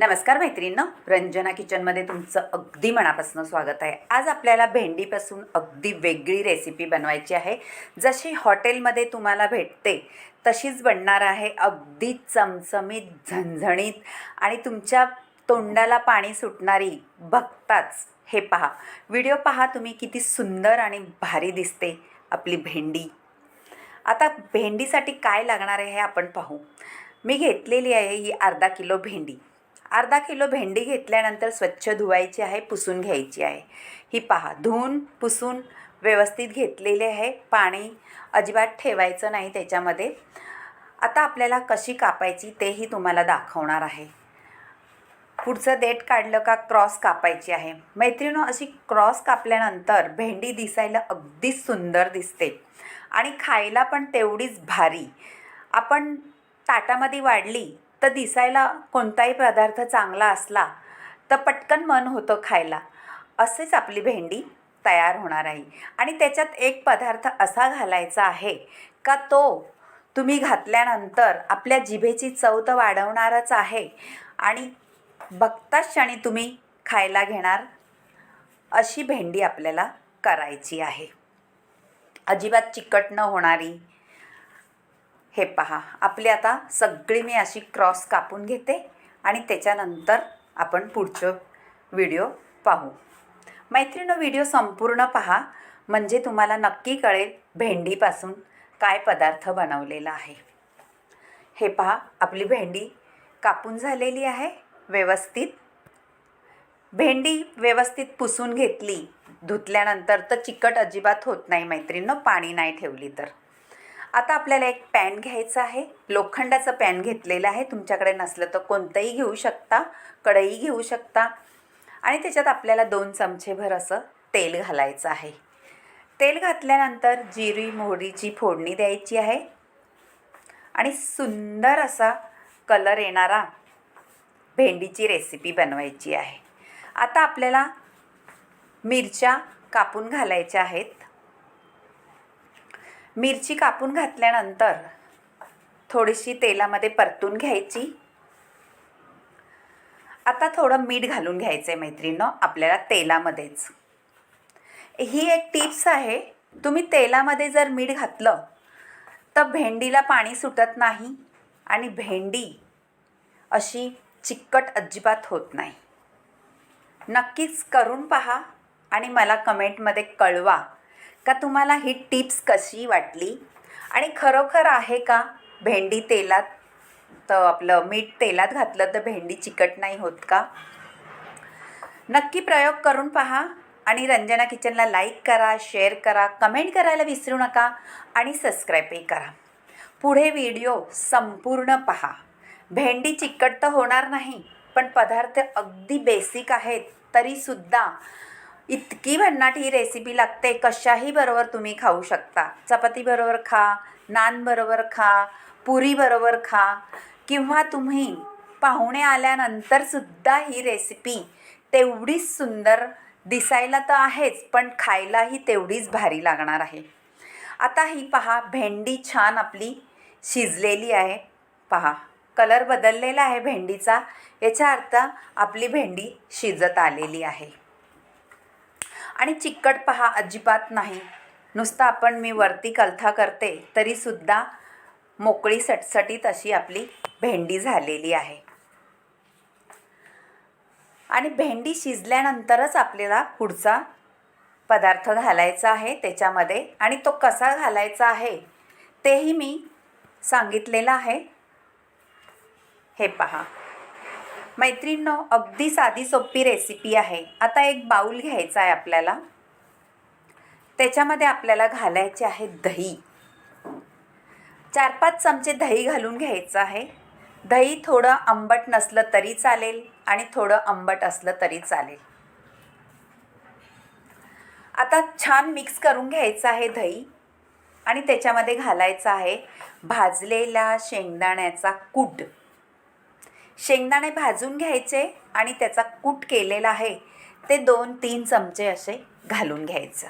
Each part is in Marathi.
नमस्कार मैत्रिणींनो. रंजना किचनमध्ये तुमचं अगदी मनापासून स्वागत आहे. आज आपल्याला भेंडीपासून अगदी वेगळी रेसिपी बनवायची आहे. जशी हॉटेलमध्ये तुम्हाला भेटते तशीच बनणार आहे. अगदी चमचमीत झणझणीत आणि तुमच्या तोंडाला पाणी सुटणारी. बघताच हे पहा. व्हिडिओ पहा तुम्ही किती सुंदर आणि भारी दिसते आपली भेंडी. आता भेंडीसाठी काय लागणार आहे हे आपण पाहू. मी घेतलेली आहे ही अर्धा किलो भेंडी. अर्धा किलो भेंडी घेतल्यानंतर स्वच्छ धुवायची आहे पुसून घ्यायची आहे. ही पहा धुवून पुसून व्यवस्थित घेतलेले आहे. पाणी अजिबात ठेवायचं नाही त्याच्यामध्ये. आता आपल्याला कशी कापायची तेही तुम्हाला दाखवणार आहे. पुढचं देठ काढलं का क्रॉस कापायची आहे. मैत्रिणो अशी क्रॉस कापल्यानंतर भेंडी दिसायला अगदी सुंदर दिसते. आणि खायला पण तेवढीच भारी. आपण ताटामध्ये वाढली तर दिसायला कोणताही पदार्थ चांगला असला तर पटकन मन होतं खायला. असेच आपली भेंडी तयार होणार आहे. आणि त्याच्यात एक पदार्थ असा घालायचा आहे का तो तुम्ही घातल्यानंतर आपल्या जिभेची चव तर वाढवणारच आहे आणि बघताच क्षणी तुम्ही खायला घेणार अशी भेंडी आपल्याला करायची आहे. अजिबात चिकट न होणारी हे पहा आपली आता सगळी मी अशी क्रॉस कापून घेते आणि त्याच्यानंतर आपण पुढचं व्हिडिओ पाहू. मैत्रिणी व्हिडिओ संपूर्ण पहा म्हणजे तुम्हाला नक्की कळेल भेंडीपासून काय पदार्थ बनवलेला आहे. हे पहा आपली भेंडी कापून झालेली आहे व्यवस्थित. भेंडी व्यवस्थित पुसून घेतली धुतल्यानंतर तर चिकट अजिबात होत नाही मैत्रिणीनं पाणी नाही ठेवली तर. आता आपल्याला एक पॅन घ्यायचं आहे. लोखंडाचं पॅन घेतलेलं आहे. तुमच्याकडे नसलं तर कोणतंही घेऊ शकता कढई घेऊ शकता. आणि त्याच्यात आपल्याला दोन चमचेभर असं तेल घालायचं आहे. तेल घातल्यानंतर जिरी मोहरीची फोडणी द्यायची आहे. आणि सुंदर असा कलर येणारा भेंडीची रेसिपी बनवायची आहे. आता आपल्याला मिरच्या कापून घालायच्या आहेत. मिरची कापून घातल्यानंतर थोडीशी तेलामध्ये परतून घ्यायची. आता थोडं मीठ घालून घ्यायचं आहे मैत्रिणीनं आपल्याला तेलामध्येच. ही एक टिप्स आहे तुम्ही तेलामध्ये जर मीठ घातलं तर भेंडीला पाणी सुटत नाही आणि भेंडी अशी चिकट अजिबात होत नाही. नक्कीच करून पहा आणि मला कमेंटमध्ये कळवा. का तुम्हाला ही टिप्स कशी वाटली? आणि खरोखर आहे का भेंडी तेलात तर आपलं मीठ तेलात घातलं तर भेंडी चिकट नाही होत का? नक्की प्रयोग करून पहा आणि रंजना किचनला लाईक करा शेअर करा कमेंट करायला विसरू नका आणि सबस्क्राईबही करा. पुढे व्हिडिओ संपूर्ण पहा. भेंडी चिकट तर होणार नाही पण पदार्थ अगदी बेसिक आहेत तरीसुद्धा इतकी भन्नाट ही रेसिपी लागते कशाही बरोबर तुम्ही खाऊ शकता. चपातीबरोबर खा नानबरोबर खा पुरीबरोबर खा किंवा तुम्ही पाहुणे आल्यानंतरसुद्धा ही रेसिपी तेवढीच सुंदर दिसायला तर आहेच पण खायलाही तेवढीच भारी लागणार आहे. आता ही पहा भेंडी छान आपली शिजलेली आहे. पहा कलर बदललेला आहे भेंडीचा. याचा अर्थ आपली भेंडी शिजत आलेली आहे. आणि चिकट पहा अजिबात नाही. नुसतं आपण मी वरती कलथा करते तरीसुद्धा मोकळी सटसटीत अशी आपली भेंडी झालेली आहे. आणि भेंडी शिजल्यानंतरच आपल्याला पुढचा पदार्थ घालायचा आहे त्याच्यामध्ये. आणि तो कसा घालायचा आहे तेही मी सांगितलेलं आहे. हे पहा. मैत्रिणींनो अगदी साधी सोपी रेसिपी आहे. आता एक बाऊल घ्यायचा आहे आपल्याला. त्याच्यामध्ये आपल्याला घालायचे आहे दही. चार पाच चमचे दही घालून घ्यायचं आहे. दही थोडं आंबट नसलं तरी चालेल आणि थोडं आंबट असलं तरी चालेल. आता छान मिक्स करून घ्यायचं आहे दही. आणि त्याच्यामध्ये घालायचं आहे भाजलेला शेंगदाण्याचा कूट. शेंगदाणे भाजून घ्यायचे आणि त्याचा कूट केलेला आहे. ते दोन तीन चमचे असे घालून घ्यायचं.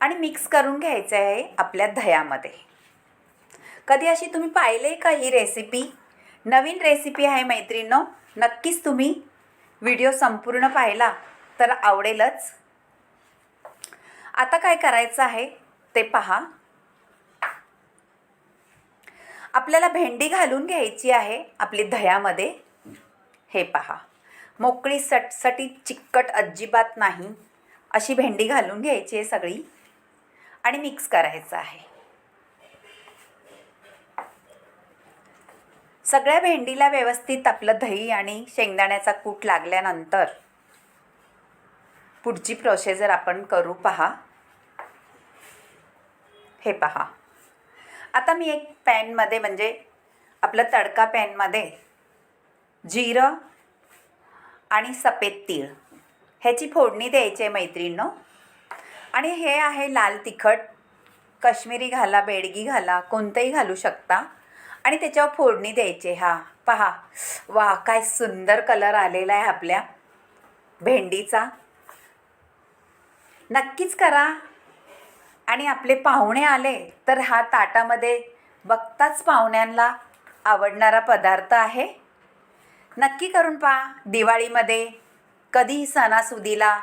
आणि मिक्स करून घ्यायचं आहे आपल्या दह्यामध्ये. कधी अशी तुम्ही पाहिले का ही रेसिपी नवीन रेसिपी आहे मैत्रिणींनो. नक्कीच तुम्ही व्हिडिओ संपूर्ण पाहिला तर आवडेलच. आता काय करायचं आहे ते पहा. आपल्याला भेंडी घालून घ्यायची आहे आपली दह्यामध्ये. हे पहा. मोकळी सटसटी चिकट अजिबात नाही. अशी भेंडी घालून घ्यायची आहे सगळी. आणि मिक्स करायचं आहे. सगळ्या भेंडीला व्यवस्थित आपलं दही आणि शेंगदाण्याचा कूट लागल्यानंतर पुढची प्रोसेजर आपण करू पहा. हे पहा. आता मी एक पॅनमध्ये म्हणजे आपलं तडका पॅनमध्ये जिरं आणि सफेद तीळ. ह्याची फोडणी द्यायची आहे मैत्रिणींनो. आणि हे आहे लाल तिखट. काश्मीरी घाला बेडगी घाला कोणतंही घालू शकता. आणि त्याच्यावर फोडणी द्यायची हा पहा. वा काय सुंदर कलर आलेला आहे आपल्या भेंडीचा. नक्कीच करा. आणि आपले पाहुणे आले तर हा ताटामध्ये बघताच पाहुण्यांना आवडणारा पदार्थ आहे. नक्की करून पहा दिवाळीमध्ये कधीही सणासुदीला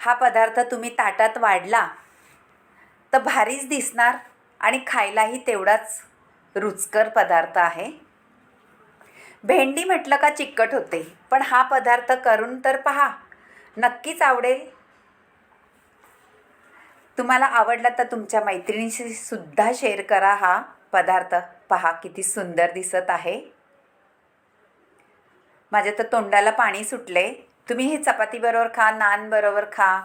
हा पदार्थ तुम्ही ताटात वाढला तर भारीच दिसणार आणि खायलाही तेवढाच रुचकर पदार्थ आहे. भेंडी म्हटलं का चिकट होते पण हा पदार्थ करून तर पहा नक्कीच आवडेल. तुम्हाला आवडला तर तुमच्या मैत्रिणीशी सुद्धा शेअर करा हा पदार्थ. पहा किती सुंदर दिसत आहे. माझ्या तर तोंडाला पाणी सुटले. तुम्ही हे चपातीबरोबर खा नान बरोबर खा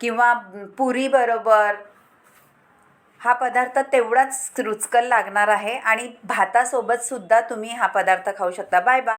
किंवा पुरीबरोबर हा पदार्थ तेवढाच रुचकर लागणार आहे आणि भातासोबत सुद्धा तुम्ही हा पदार्थ खाऊ शकता. Bye bye